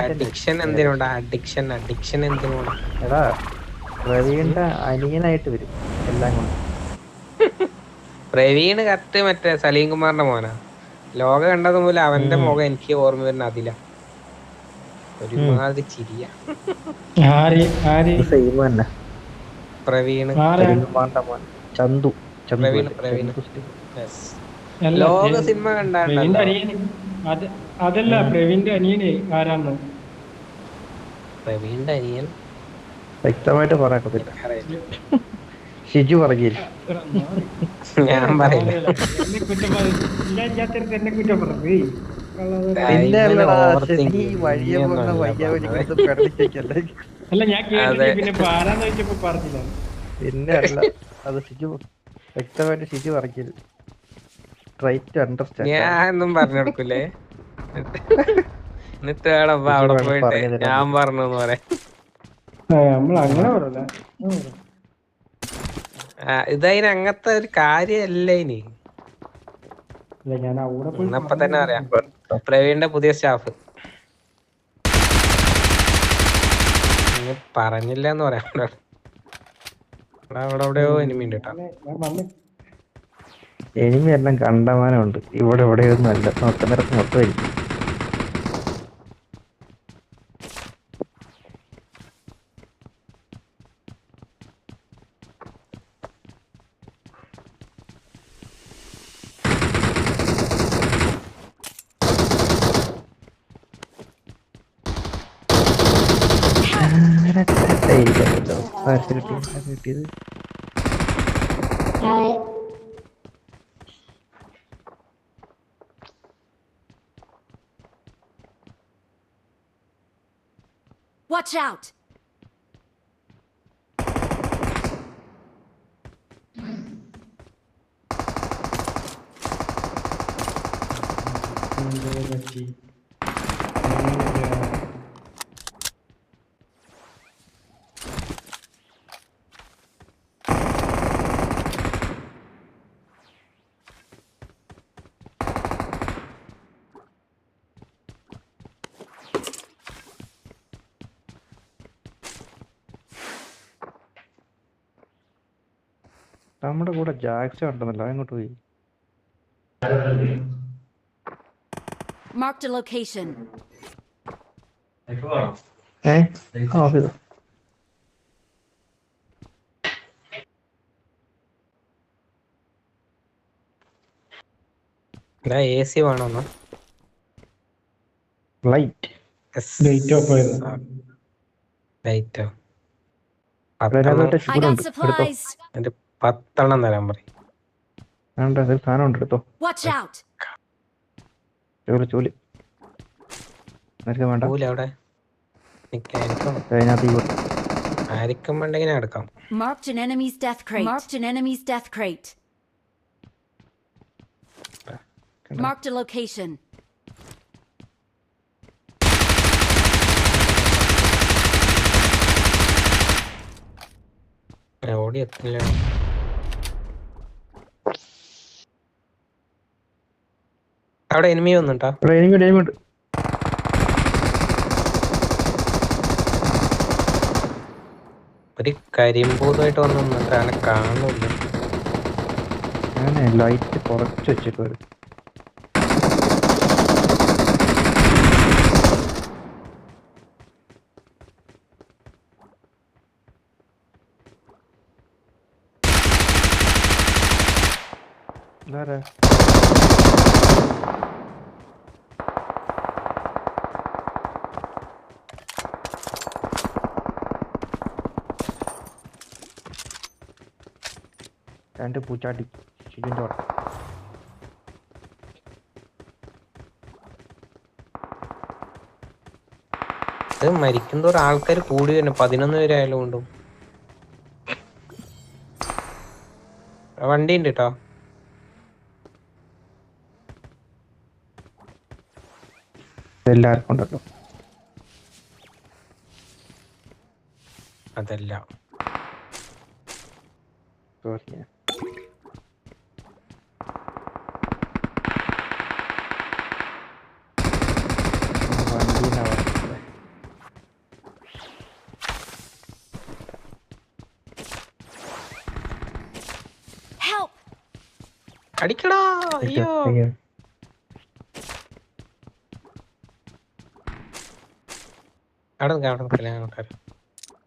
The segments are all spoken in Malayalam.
അഡിക്ഷൻ എന്തിനോടാ? അഡിക്ഷൻ അഡിക്ഷൻ എന്തിനോടാ? എടാ പ്രവീണിന്റെ അനിയനായിട്ട് വരും. എല്ലാം കൊണ്ട്. പ്രവീണ് കറക്റ്റ് മറ്റേ സലീം കുമാറിന്റെ മോനാ. ലോകം കണ്ടത് മൂലം അവന്റെ മുഖം എനിക്ക് ഓർമ്മ വരുന്ന അതില. ഒരുമാതിരി ചിരിയ. മോൻ. ചന്തു. ചന്തു പ്രവീൺ? പ്രവീൺ. ലോക സിനിമ കണ്ടാ കണ്ടാണ്ടല്ലോ അത് അതല്ല പ്രവീണിന്റെ അനിയനെ ആരാന്ന്? പ്രവീണിന്റെ അനിയൻ? വ്യക്തമായിട്ട് പറയാൻ ഷിജു പറഞ്ഞില്ല? ഞാൻ പറയില്ല. അല്ല ഞാൻ പിന്നെ ഇപ്പൊ ആരാന്ന് ചോദിച്ചപ്പോ പറഞ്ഞില്ല. പിന്നെ അല്ല അത് ഷിജു വ്യക്തമായിട്ട് ഷിജു പറകില്ല ട്രൈ ടു അണ്ടർസ്റ്റാൻഡ് ഞാൻ ഒന്നും പറഞ്ഞു കൊടുക്കൂലേ? എന്നിട്ട് വേണം അവിടെ പോയിട്ട്. ഞാൻ പറഞ്ഞു പറയാൻ നമ്മൾ അങ്ങനെ പറയല. ആ, ഇതതിന് അങ്ങനത്തെ ഒരു കാര്യല്ല ഇനി. അല്ല ഞാൻ അവിടെ പോയി ഇന്നപ്പൊ തന്നെ അറിയാം പ്രവീണിന്റെ പുതിയ സ്റ്റാഫ്. പറഞ്ഞില്ല എന്ന് പറയാം. അവിടെ അവിടെ എവിടെയോ എനിമി ഉണ്ട് കേട്ടോ ഞാൻ വന്ന്. എനിമി എല്ലാം കണ്ടമാനമുണ്ട്. ഇവിടെ എവിടെയൊന്നും അല്ല. നോക്കുന്നിടത്ത് മൊത്തമായിരിക്കും. കിട്ടിയത് Watch out! Thank you. നമ്മുടെ കൂടെ ജാക്സ് ഉണ്ടെന്നല്ലോ? അങ്ങോട്ട് പോയി? Marked location. ഏ? ആ ഇത് ഇതാ എ സി വേണമെന്നോ ലൈറ്റ് ലൈറ്റ് ഓഫ് ആയിരുന്നു. ലൈറ്റോ അതിനകത്ത് പത്തെണ്ണം തരാൻ പറയും. വേണ്ട ഒരു സാധനം ഉണ്ട് Watch ചൂൽ ചൂൽ. നിനക്ക് വേണ്ട. അവിടെ ആയിരിക്കും വേണ്ടെങ്കിൽ ഞാൻ എടുക്കാം. Marked an enemy's death crate. Marked an enemy's death crate. Marked a location. ഓടി എത്തില്ല? അവിടെ എനിമി വന്നിട്ടാ. ട്രെയിനിങ് എനിക്കുണ്ട് എനിക്കുണ്ട് ഒരു കരിമ്പൂതായിട്ട് വന്നു നിന്നിട്ട് അവനെ ഞാൻ ലൈറ്റ് കുറച്ച് വെച്ചിട്ട് വരും. ഇതാരാ? രണ്ട് പൂച്ചാട്ടി. ചിക്കൻ അവിടെ ഇത് മരിക്കുന്നതോറും ആൾക്കാർ കൂടി തന്നെ പതിനൊന്ന് പേരായാലും കൊണ്ടും. വണ്ടി ഉണ്ട് കേട്ടോ എല്ലാവർക്കും ഉണ്ടല്ലോ. അതല്ല. അടിക്കടാ അയ്യോ.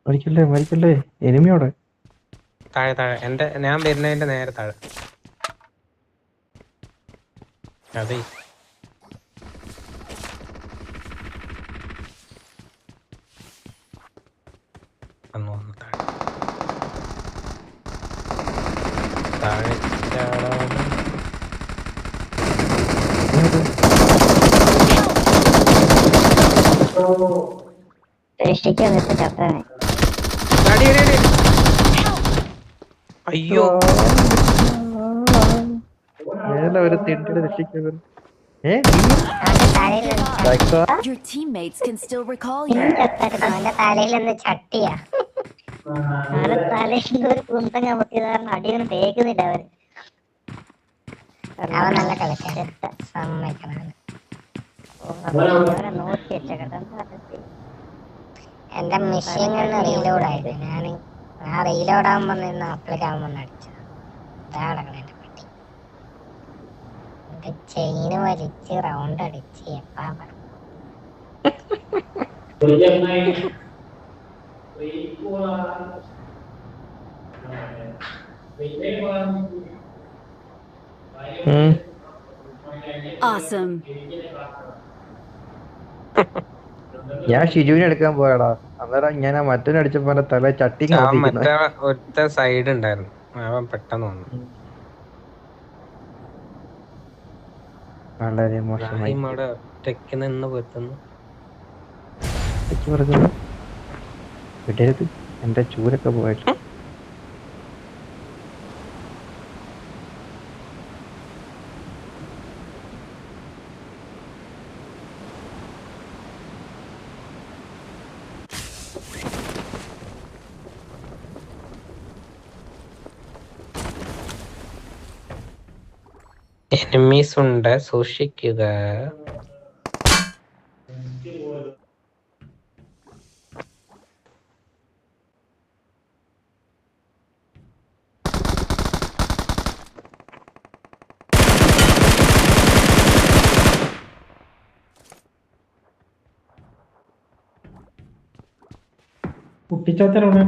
മരിക്കല്ലേ മരിക്കല്ലേ? എനിമിയോടെ താഴെ താഴെ. എന്റെ ഞാൻ വരുന്നതിന്റെ നേരെ താഴെ. അതെ വന്നു വന്നു താഴെ താഴെ ചാടാതെ. രക്ഷിക്ക് വന്നിട്ട് അടി. അയ്യോ. മേലെ ഒരു തിണ്ടിയുടെ രക്ഷിക്കാൻ ഏ Your teammates can still recall you. അവന്റെ തലയിൽ നിന്ന് ചട്ടിയാ. അവന്റെ തലയിൽ ഒരു കുന്തം കമത്തിയത് കാരണം അടിയൊന്നും തേക്കുന്നില്ല അവർ. അവൻ നല്ല കളിക്കാൻ സമ്മതിക്കണം. നോക്കി വെച്ചേക്കട്ടെ എന്റെ മെഷീൻ റീലോഡ് ആയത് ഞാൻ ആ റീലോഡ് ആകുമ്പോ നിന്ന് അപ്ലിക്കാകുമ്പോ അടിച്ചു അതാണ് കിടക്കണ എന്റെ പറ്റി എന്റെ ചെയിന് വലിച്ച് റൗണ്ട് അടിച്ച് എപ്പാ. Awesome. ഞാൻ ഷിജുവിനെ എടുക്കാൻ പോയടാ. അന്നേരം ഞാൻ മറ്റേ അടിച്ച പോലെ തല ചട്ടി ഒറ്റ സൈഡ് ഉണ്ടായിരുന്നു. അവൻ പെട്ടെന്ന് വന്നു. വളരെ മോശമായി. ഒറ്റയ്ക്ക് നിന്ന് പൊരുത്തുന്നു ഇടയ്ക്ക് പറഞ്ഞു വിടരുത്. എന്റെ ചൂരൊക്കെ പോയിട്ട് എനിമീസ് ഉണ്ട്. സൂക്ഷിക്കുക. കുട്ടിച്ചാത്തനവിടെ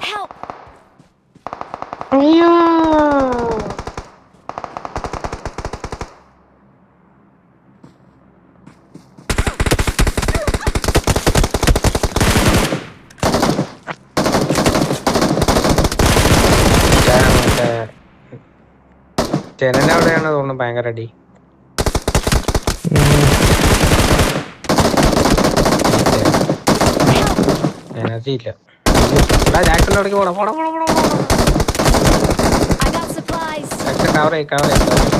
Help! ഞാൻ മറ്റേ ജനന്റെ അവിടെയാണ് ഭയങ്കര അടി. എനർജി ഇല്ല. ജാക്സിലോടേക്ക് പോടാ പോടാ പോടാ പോടാ കവർ ചെയ്യ് കവർ ചെയ്യ്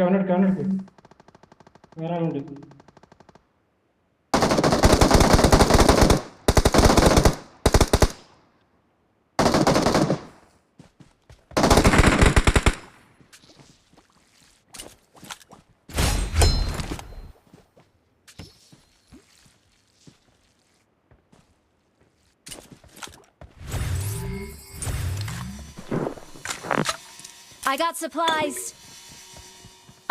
അവനെടുക്ക അവനെടുക്ക അവനെടുക്ക വേറെ ആളുണ്ട് I got supplies.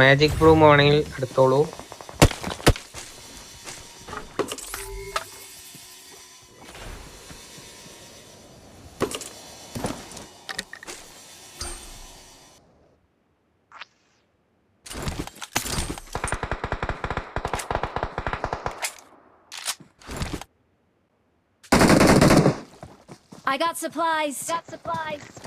Magic broom വേണമെങ്കിൽ എടുത്തോളൂ I got supplies. Got supplies.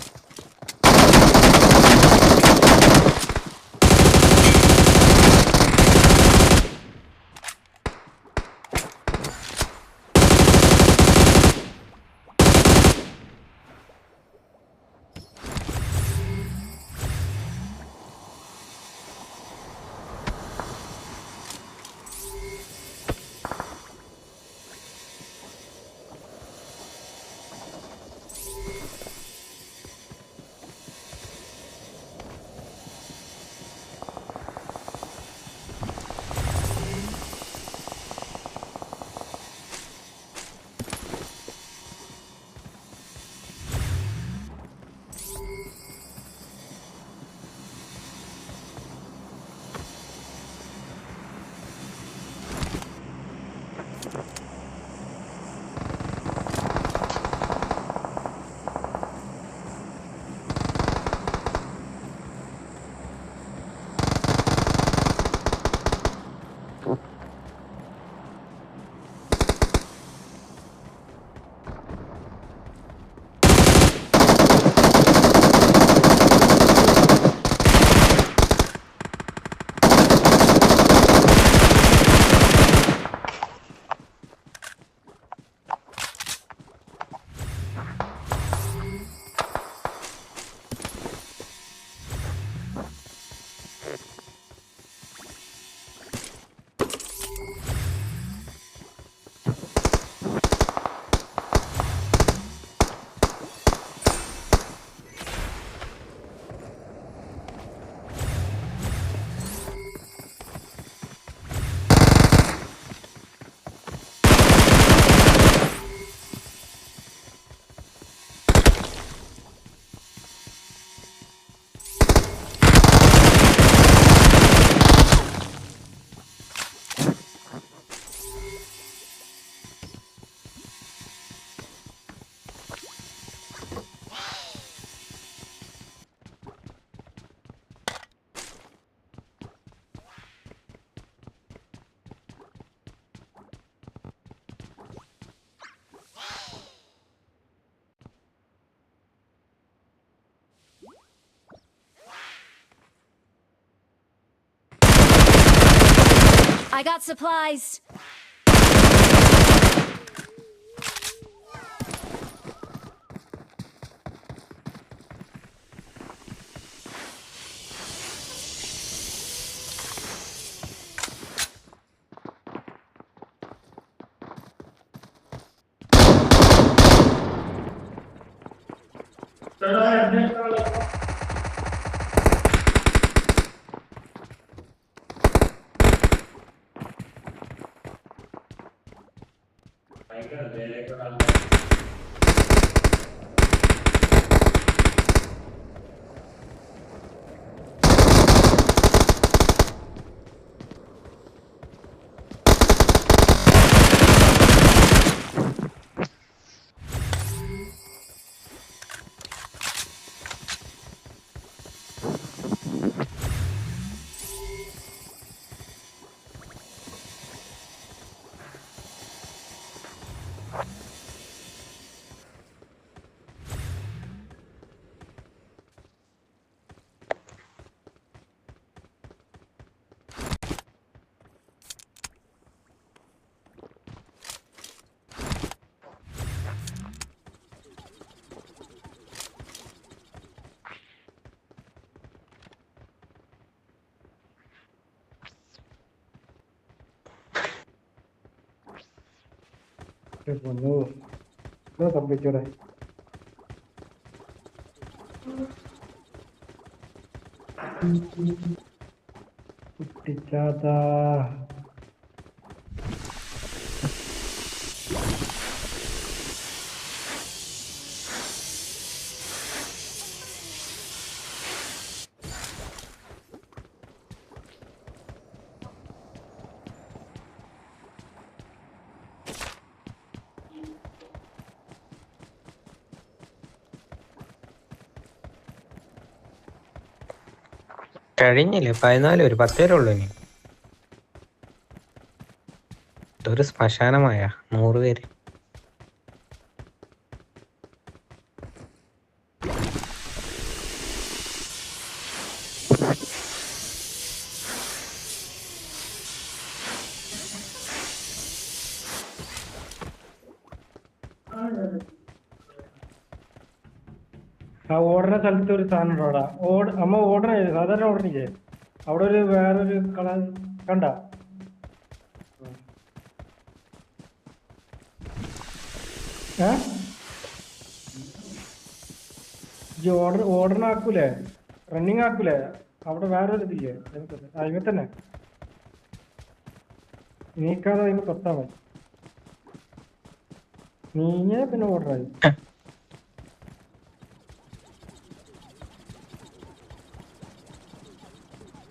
I got supplies. പൊന്നു എന്താ സംഭവിച്ചോടെ കുട്ടിച്ചാത്താ കഴിഞ്ഞില്ലേ? പതിനാല് ഒരു പത്ത് പേരേ ഉള്ളൂ ഇനി. ഇതൊരു ശ്മശാനമായ നൂറ് പേര്. ആ ഓടുന്ന സ്ഥലത്ത് ഒരു സാധനം ഉണ്ടോ ഓട് അമ്മ ഓടണ സാധാരണ ഓടണില്ലേ? അവിടെ ഒരു വേറൊരു കളർ കണ്ട? ഈ ഓർഡർ ഓർഡർ ആക്കൂലേ? റണ്ണിങ് ആക്കൂലേ? അവിടെ വേറൊരു ഇതില്ലേ? അതിമ തന്നെ. നീക്കാതെ അതിന് തൊട്ടാ മതി. നീങ്ങിയാ പിന്നെ ഓർഡർ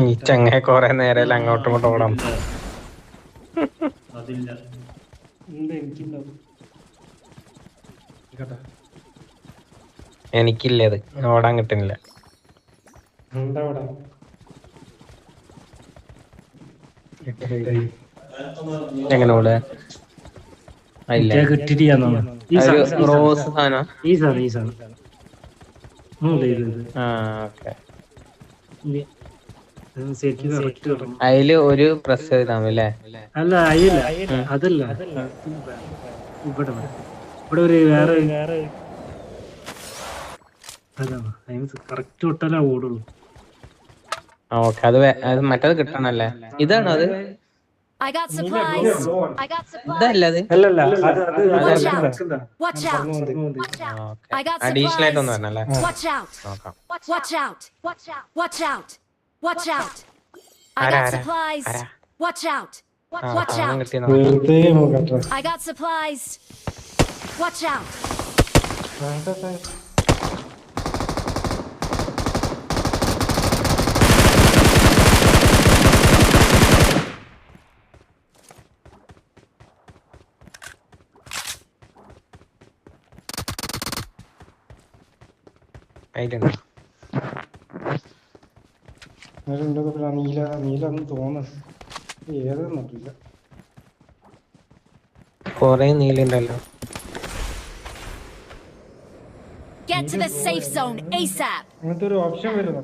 ഈ ചങ്ങ കൊറേ നേരം അങ്ങോട്ടും ഇങ്ങോട്ടും ഓടാം അതില്ല. എനിക്കില്ല അത് ഓടാൻ കിട്ടുന്നില്ല. എങ്ങനെ ഒരു റോസ്. അതിൽ ഒരു പ്രസ് ചെയ്താൽ അല്ലേ? അല്ല അയ്യല്ല അതല്ല. ഇവിടെ. ഇവിടെ ഒരു വേറെ കറക്റ്റ് ഓടുള്ളൂ. ഓക്കെ. അത് മറ്റേത് കിട്ടണല്ലേ? ഇതാണോ അത്? I got supplies. I got supplies. Watch out. Watch out. Watch out. I got supplies. Watch out. Watch out. Watch out. Watch out. Watch out. I got supplies. Watch out. Watch out. I got supplies. Watch out. അതിലുണ്ട് നീല നീലാന്ന് തോന്നുന്നു. ഏതെന്നറിയില്ല കൊറേ നീലുണ്ടല്ലോ Get to the safe zone ASAP. അങ്ങനത്തെ ഒരു ഓപ്ഷൻ വരുന്നു.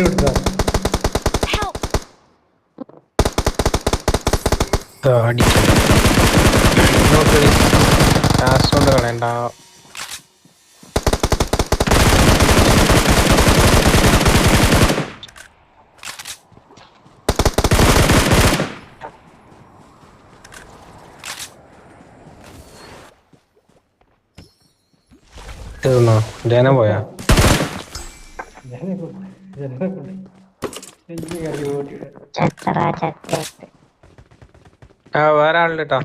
കിട്ടുക Help. ലാസ്റ്റ് കൊണ്ട് കളയണ്ട. തീർന്നോ ജന പോയാ? ജന കൊണ്ട് ആ വേറെ ആളുണ്ട് കേട്ടോ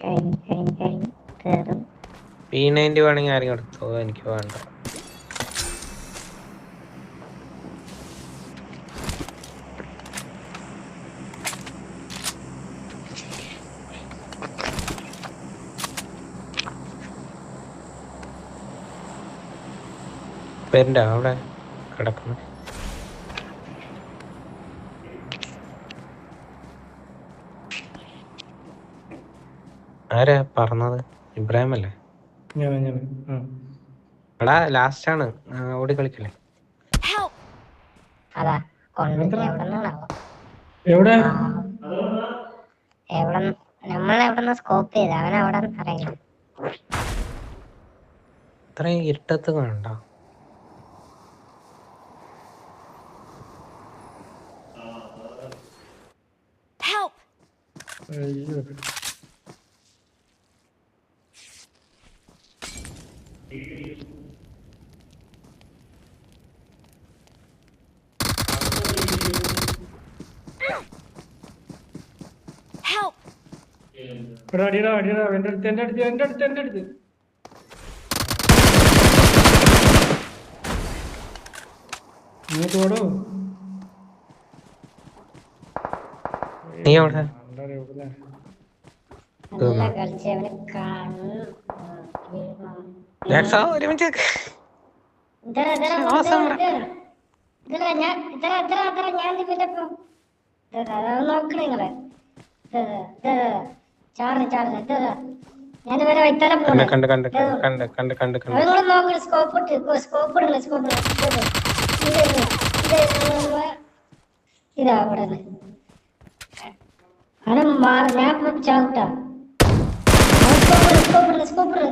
കഴിഞ്ഞ് കഴിഞ്ഞ് കഴിഞ്ഞ്. കേറും. പി നയന്റി വേണമെങ്കിൽ ആരെങ്കിലും എടുത്തോ? എനിക്ക് വേണ്ട. പേരുണ്ടോ അവിടെ കിടക്കുന്നു. ആരാ പറഞ്ഞത്? ഇബ്രാഹിം അല്ലേ എടാ ലാസ്റ്റ് ആണ്. ഓടി കളിക്കല്ലേ. അതാ കൊണ്ട് എവിടെ? എവിടെ എവിടെ നമ്മൾ എവിടെ സ്കോപ്പ് ചെയ്ത്? അവൻ അവിടെ അറിയില്ല. ഇത്രയും ഇരുട്ടത്ത് കാണണ്ട അയ്യോ അടിയടാ അടിയടാ എന്റെ അടുത്ത് എന്റെ അടുത്ത് എന്റെ അടുത്ത് എന്റെ അടുത്ത്. നീ ഓടോ. നീ എവിടെ? ഇത് ഇതാ അവിടെ അവിടെ മാറി ഞാൻ ഇപ്പൊ ചാവട്ടാ സ്കോപ്പ് ഇടണ സ്കോപ്പ് ഇടണ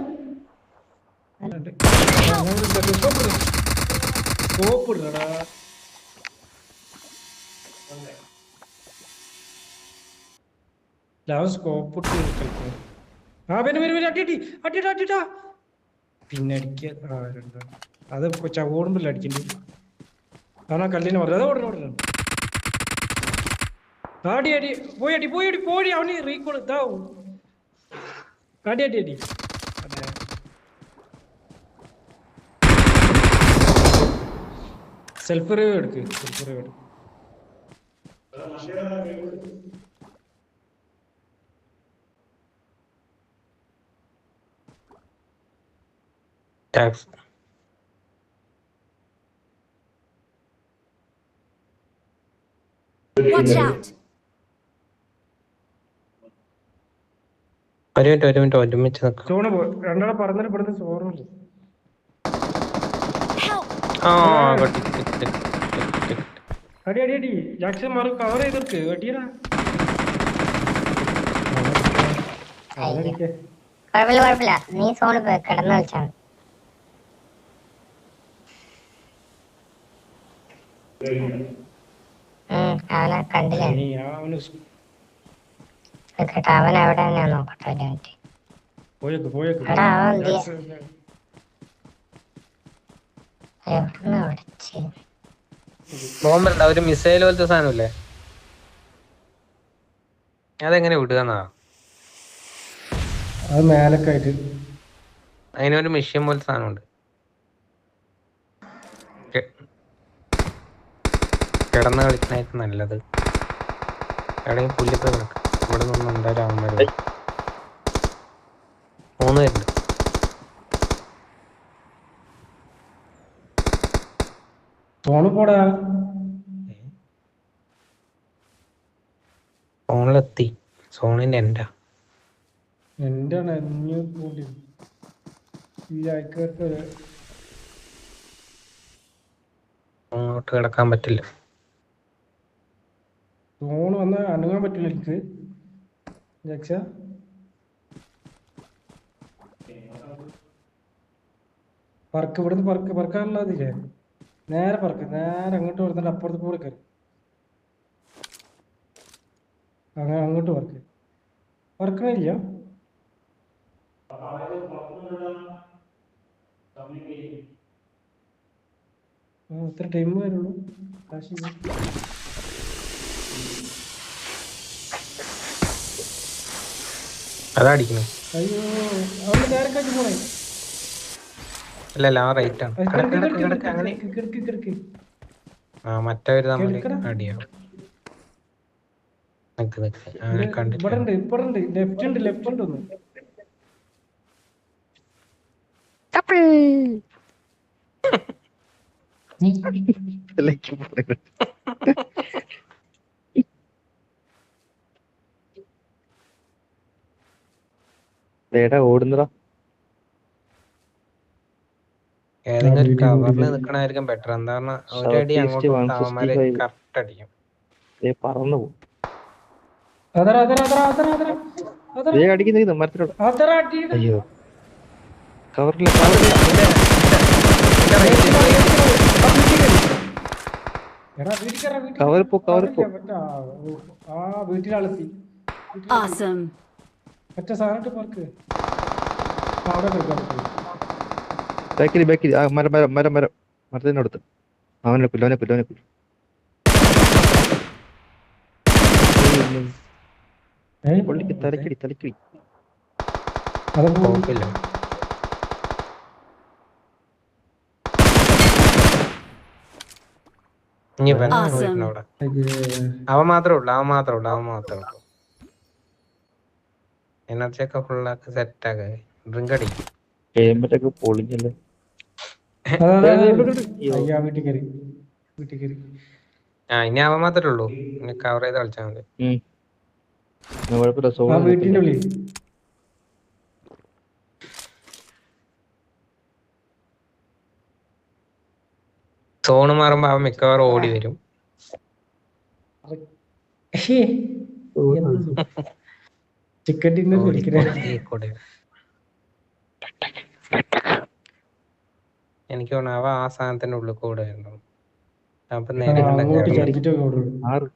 സ്കോപ്പ് ഇടടാ ലാവ് സ്കോപ്പ് ഇട്ട് കളിക്കും ആ പിന്നെ പിന്നെ പിന്നെ അടിയടി അടിയടാ അടിയടാ പിന്നെ അടിക്ക ആ രണ്ടാ അത് ചവോടുമ്പില്ല അടിക്കണ്ടി ആണോ കല്ലിന് പറഞ്ഞു അത് ഓടണം ഓടണം ആടി അടി പോയി അടി പോയി അടി പോയി അവന് റീകോൾ ഇതാവും. അടി അടി. അടി അതെ സെൽഫ് റിവ്യൂ എടുക്ക് സെൽഫ് റിവ്യൂ എടുക്ക്. Jax Watch out! ഒരു മിനിറ്റ് ഒരു മിനിറ്റ് ഒരുമിച്ച് നിൽക്കാം രണ്ടാളെ പറഞ്ഞിട്ട് ഇവിടുന്ന് സോറുണ്ട് ആ. അടി അടി അടി. ജാക്സൺ മാറി കവർ ചെയ്തെടുക്ക് വെട്ടിയടാ. കുഴപ്പമില്ല കുഴപ്പമില്ല. നീ സോണിൽ പോയി കിടന്ന്. ഉം, അവനെ കണ്ടില്ല? അവന് അവൻ എവിടെ ഞാൻ നോക്കട്ടെ ഒരു മിനിറ്റ് പോയേക്ക് പോയേക്ക്. എടാ, അവൻ എന്ത് ചെയ്യാ? ജാക്സൺ, എവിടുന്ന് വിളിച്ച് ബോംബല്ല ഒരു മിസൈൽ പോലത്തെ സാധനമില്ലേ? അതെങ്ങനെ വിടുകന്നാ അത് അതിനൊരു മെഷീൻ പോലത്തെ സാധനമുണ്ട്. കിടന്ന് കളിക്കണായിട്ട് നല്ലത്. എവിടെയും പുല്ലിപ്പോ കിടക്കും. ഇവിടെ നിന്ന് എന്തായാലും അവന്മാര് വരും. മൂന്ന് പേരുണ്ട്. ഫോണ് പോടാ. ഫോണിലെത്തി. സോണിന്റെ എന്റെ. എന്റെ അഞ്ഞൂറ് കൂട്ടി ഈ അയക്കത്ത് അങ്ങോട്ട് കിടക്കാൻ പറ്റില്ല. സോണ് വന്ന് അണുങ്ങാൻ പറ്റില്ല എനിക്ക്. ജാക്സ പറക്ക് ഇവിടുന്ന് പറക്ക് പറക്കാനുള്ളതില്ലേ നേരെ പറക്ക് നേരെ അങ്ങോട്ട് വരുന്നുണ്ട് അപ്പുറത്ത് കൂടെ കയറി. അങ്ങനെ അങ്ങോട്ട് പറക്ക്. പറക്കണില്ല. ഇത്ര ടൈം വരുള്ളൂ കാശില്ല അതാ അല്ലല്ല ആ റൈറ്റ് ആണ്. അങ്ങനെ. ആ മറ്റവര് തമ്മിൽ കിടക്കടാ. അടിയാവും. നിക്ക് നിക്ക്. ഇവിടെ കണ്ടിട്ട് ഉണ്ട് ഇവിടെ ഉണ്ട് ലെഫ്റ്റ് ഉണ്ട് ലെഫ്റ്റ് ഉണ്ട് ഒന്ന് ഇതിലേക്ക് പോയത്. ദേടാ ഓടുന്നടാ. ഏതെങ്കിലും കവറിൽ. നിൽക്കണായിരിക്കും ബെറ്റർ എന്താ ഒരു അടി ഒരടി അങ്ങോട്ട് അവന്മാര് കറക്റ്റ് അടിക്കും. ദേ പറന്നു പോകും അതറ അതറ അതറ അതറ അതറ അതറ. ദേ അടിക്കുന്ന മരത്തിലോട്ട്. അയ്യോ. കവറില്ല കവറില്ല എടാ പോ കവർ പോ ആ വീട്ടിലാളെത്തി Awesome. മറ്റേ സാധനം പറക്ക് ആ, അവിടെ ബാക്കിൽ ബാക്കിൽ ആ മരം മരം മരം മരം. മരത്തിന്റെ അടുത്ത്. അവനെ പുല്ല് അവനെ പുല്ല് അവനെ പുല്ല് പുള്ളിക്ക് തലക്കിടി തലക്കിടി. അതൊന്നും കുഴപ്പമില്ല. ഇനി. അവൻ മാത്രമേ ഉള്ളൂ അവൻ മാത്രമേ ഉള്ളൂ അവൻ മാത്രമേ ഉള്ളൂ. എനർജിയൊക്കെ ഫുള്ളാക്കി ഫുൾ ഡ്രിങ്ക് സെറ്റ് ഹെൽമെറ്റൊക്കെ പൊളിഞ്ഞല്ലേ? ആ ഇനി അവൻ മാത്രമേ ഉള്ളൂ. കവർ ചെയ്ത് കളിച്ചാൽ മതി. വീട്ടിന്റെ ഉള്ളിൽ. സോണ് മാറുമ്പോ അവൻ മിക്കവാറും ഓടി വരും. ഓടി. എനിക്ക് തോന്നുന്നു അവ ആ സാധനത്തിന്റെ ഉള്ളിൽ കൂടെ ആയിരുന്നു. അപ്പൊ നേരെ ആറ്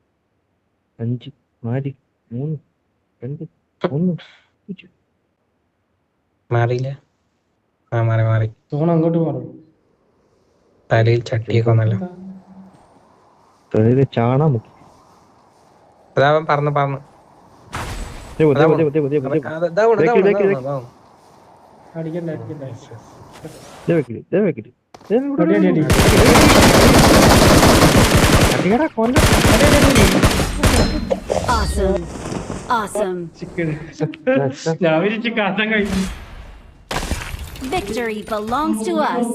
അഞ്ച് നാല് മൂന്ന് രണ്ട് ഒന്ന് മാറിയില്ല. ആ മാറി മാറി. അങ്ങോട്ട് മാറും. തലയിൽ ചട്ടിയൊക്കെ ഒന്നല്ല. തലയിൽ ചാണാ അതാവൻ പറഞ്ഞു പറഞ്ഞു ദേ പോ, ദേ പോ, ദേ പോ, ദേ പോ, ദേ പോ, ദേ പോ. അത് ഇതാ വീണ്, ഇതാ ബാക്കിൽ, വീണ്, ബാക്കിൽ, ഇതാ വീണ്, ഇതാ വീണ്. അടിക്കണ്ട അടിക്കണ്ട ദേ വെക്കിൽ, ദേ വെക്കിൽ. ദേ ഇവിടെ അടി അടി അടി അടിയെടാ, കൊല്ല. Awesome. Awesome. ഞാൻ വിരിച്ച് കാത്തം കഴിച്ചു Victory belongs to us.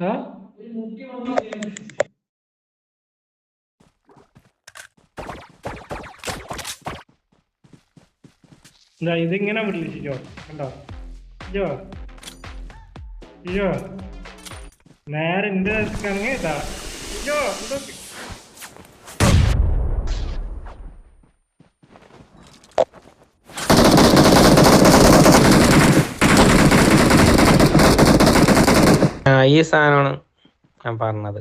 ആ ഇതാ ഇതിങ്ങനെ വിളിച്ചോ കണ്ടോ? ഇജോ ഇജോ നേരെ എന്റെ കണങ്ങ ഇതാ. ഇതൊക്കെ ആ ഈ സാധനമാണ് ഞാൻ പറഞ്ഞത്.